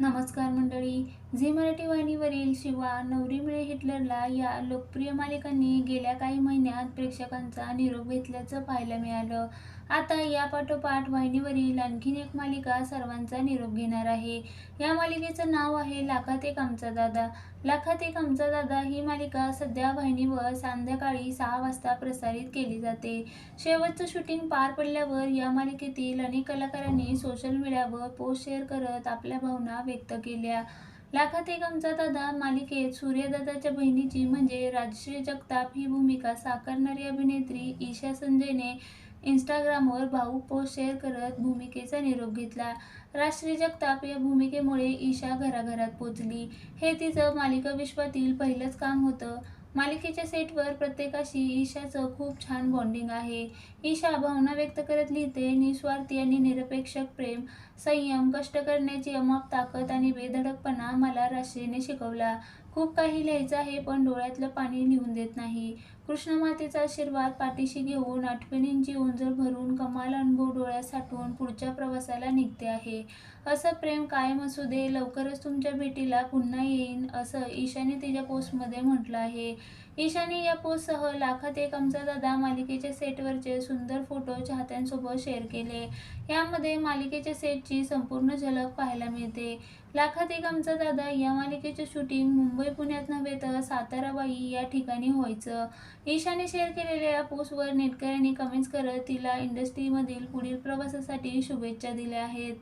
नमस्कार मंडळी. झी मराठी वाहिनीवरील शिवा नवरी मिळे हिटलरला या लोकप्रिय मालिकांनी गेल्या काही महिन्यात प्रेक्षकांचा निरोप घेतल्याचं पाहायला मिळालं. आता या पाठोपाठ वाहिनीवरील आणखीन एक मालिका सर्वांचा निरोप घेणार आहे. या मालिकेचं नाव आहे लाखात एक आमचा दादा. लाखात एक आमचा दादा ही मालिका सध्या वाहिनीवर संध्याकाळी सहा वाजता प्रसारित केली जाते. शेवटचं शूटिंग पार पडल्यावर या मालिकेतील अनेक कलाकारांनी सोशल मीडियावर पोस्ट शेअर करत आपल्या भावना व्यक्त केल्या. लाखात एक आमचा दादा मालिकेत सूर्यदादाच्या बहिणीची म्हणजे राजश्री जगताप ही भूमिका साकारणारी अभिनेत्री ईशा संजयने इंस्टाग्रामवर भाऊक पोस्ट शेअर करत भूमिकेचा निरोप घेतला. राजश्री जगताप या भूमिकेमुळे ईशा घराघरात पोचली. हे तिचं मालिका विश्वातील पहिलंच काम होतं. मालिकेच्या सेटवर प्रत्येकाशी ईशाचं खूप छान बॉन्डिंग आहे. ईशा भावना व्यक्त करत लिहिते निस्वार्थी आणि निरपेक्षक प्रेम संयम कष्ट करण्याची अमाप ताकद आणि बेधडकपणा मला राशीने शिकवला. खूप काही लिहायचं आहे पण डोळ्यातलं पाणी लिहून देत नाही. कृष्णमातेचा आशीर्वाद पाठीशी घेऊन आठवणींची ओंजळ भरून कमाल अनुभव डोळ्यात साठवून पुढच्या प्रवासाला निघते आहे. असं प्रेम कायम असू दे लवकरच तुमच्या भेटीला पुन्हा येईन असं ईशाने तिच्या पोस्टमध्ये म्हटलं आहे. ईशाने या पोस्टसह लाखात एक आमचा दादा मालिकेच्या सेटवरचे सुंदर फोटो चाहत्यांसोबत शेअर केले. यामध्ये मालिकेच्या सेटची संपूर्ण झलक पाहायला मिळते. लाखात एक आमचा दादा या मालिकेचे शूटिंग मुंबई पुण्यात नव्हे तर साताराबाई या ठिकाणी व्हायचं. ईशाने शेअर केलेल्या या पोस्टवर नेटकऱ्यांनी कमेंट्स करत तिला इंडस्ट्रीमधील पुढील प्रवासासाठी शुभेच्छा दिल्या आहेत.